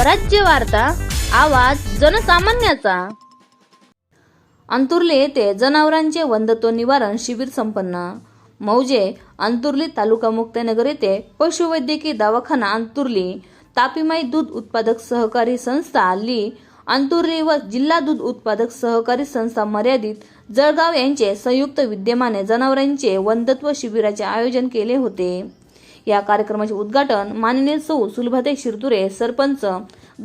स्वराज्य वार्ता आवाज जनसामान्याचा. अंतुर्ले येथे जनावरांचे वंदत्व निवारण शिबिर संपन्न. मौजे अंतुर्ली तालुका मुक्तनगर येथे पशुवैद्यकीय दवाखाना अंतुर्ली. तापीमाई दूध उत्पादक सहकारी संस्था ली. अंतुर्ली व जिल्हा दूध उत्पादक सहकारी संस्था मर्यादित जळगाव यांचे संयुक्त विद्यमाने जनावरांचे वंदत्व शिबिराचे आयोजन केले होते. या कार्यक्रमाचे उद्घाटन माननीय सौ सुलभाते शिरतुरे सरपंच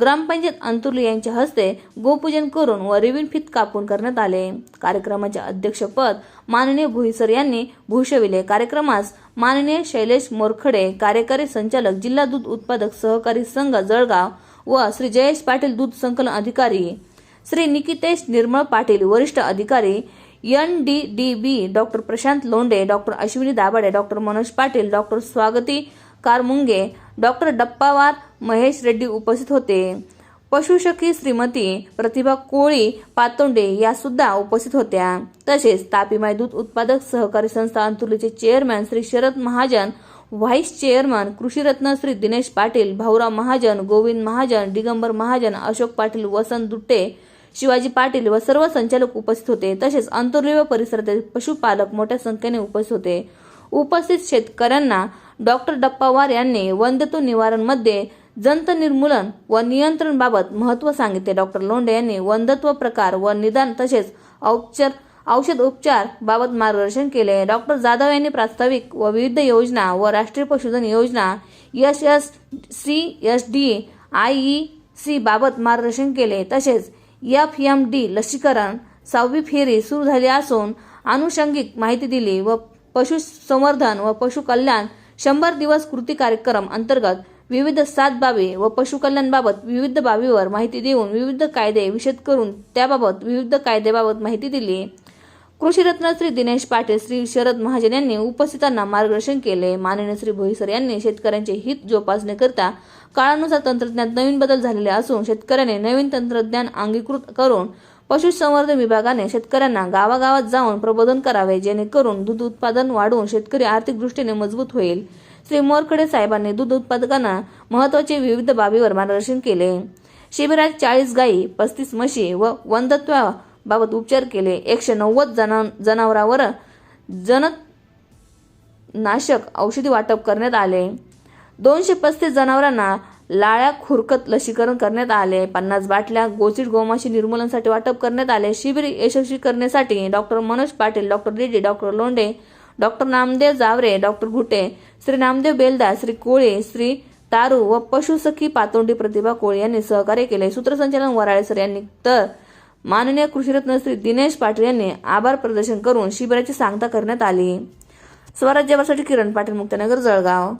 ग्रामपंचायत अंतुर्ली यांच्या हस्ते गोपूजन करून व रिविन फित कापून करण्यात आले. कार्यक्रमाचे अध्यक्षपद माननीय भुईसर यांनी भूषविले. कार्यक्रमास माननीय शैलेश मोरखडे कार्यकारी संचालक जिल्हा दूध उत्पादक सहकारी संघ जळगाव व श्री जयेश पाटील दूध संकलन अधिकारी श्री निकितेश निर्मळ पाटील वरिष्ठ अधिकारी N D D B doctor Prashant Londe doctor Ashwini Dabhade doctor Manoj Patil doctor Swagati Karmunge doctor Dappawar Mahesh Reddy उपस्थित होते. पशुशकी श्रीमती प्रतिभा कोळी पातोंडे या सुद्धा उपस्थित होत्या. तसेच तापीमाय दूध उत्पादक सहकारी संस्था अंतुर्लीचे chairman Shri Sharad Mahajan vice chairman कृषीरत्न Shri Dinesh Patil Bhaurao Mahajan Govind Mahajan Digambar Mahajan Ashok Patil Vasant Dutte Shivaji Patil व सर्व संचालक उपस्थित होते. तसेच अंतुर्ली व परिसरातील पशुपालक मोठ्या संख्येने उपस्थित होते. उपस्थित शेतकऱ्यांना डॉक्टर डप्पावार यांनी वंदत्व निवारणमध्ये जंत निर्मूलन व नियंत्रण बाबत महत्त्व सांगितले. डॉक्टर लोंढे यांनी वंदत्व प्रकार व निदान तसेच औपचार औषध उपचार बाबत मार्गदर्शन केले. डॉक्टर जाधव यांनी प्रास्ताविक व विविध योजना व राष्ट्रीय पशुधन योजना S S C S D I E C बाबत मार्गदर्शन केले. तसेच एफ एम डी लसीकरण सहावी फेरी सुरू झाली असून आनुषंगिक माहिती दिली व पशुसंवर्धन व पशुकल्याण शंभर दिवस कृती कार्यक्रम अंतर्गत विविध सात बाबी व पशुकल्याणबाबत विविध बाबीवर माहिती देऊन विविध कायदे विशद करून त्याबाबत विविध कायद्याबाबत माहिती दिली. कृषीरत्न श्री दिनेश पाटील श्री शरद महाजन यांनी उपस्थितांना मार्गदर्शन केले. माननीय श्री भोईसर यांनी शेतकऱ्यांचे हित जोपासण्याकरता काळानुसार तंत्रज्ञानात नवीन बदल झालेले असून शेतकऱ्याने नवीन तंत्रज्ञान अंगीकृत करून पशुसंवर्धन विभागाने शेतकऱ्यांना गावागावात जाऊन प्रबोधन करावे जेणेकरून दूध उत्पादन वाढवून शेतकरी आर्थिक दृष्टीने मजबूत होईल. श्री मोरखडे साहेबांनी दूध उत्पादकांना महत्त्वाचे विविध बाबीवर मार्गदर्शन केले. शिबिरात चाळीस गायी पस्तीस म्हशी व वंदत्वाबाबत उपचार केले. एकशे नव्वद जना जनावरांवर जन नाशक औषधी वाटप करण्यात आले. दोनशे पस्तीस जनावरांना लाळ्या खुरकत लसीकरण करण्यात आले. पन्नास बाटल्या गोचिड गोमाशी निर्मूलनासाठी वाटप करण्यात आले. शिबिर यशस्वी करण्यासाठी doctor Manoj Patil doctor Reddy doctor Londhe doctor Namdev Jaware doctor Ghute Shri Namdev Beldas Shri Kole Shri Taru व पशुसखी पातोंडी प्रतिभा कोळे यांनी सहकार्य केले. सूत्रसंचालन वराळेसर यांनी तर माननीय कृषीरत्न श्री दिनेश पाटील यांनी आभार प्रदर्शन करून शिबिराची सांगता करण्यात आली. स्वराज्यासाठी किरण पाटील मुक्तनगर जळगाव.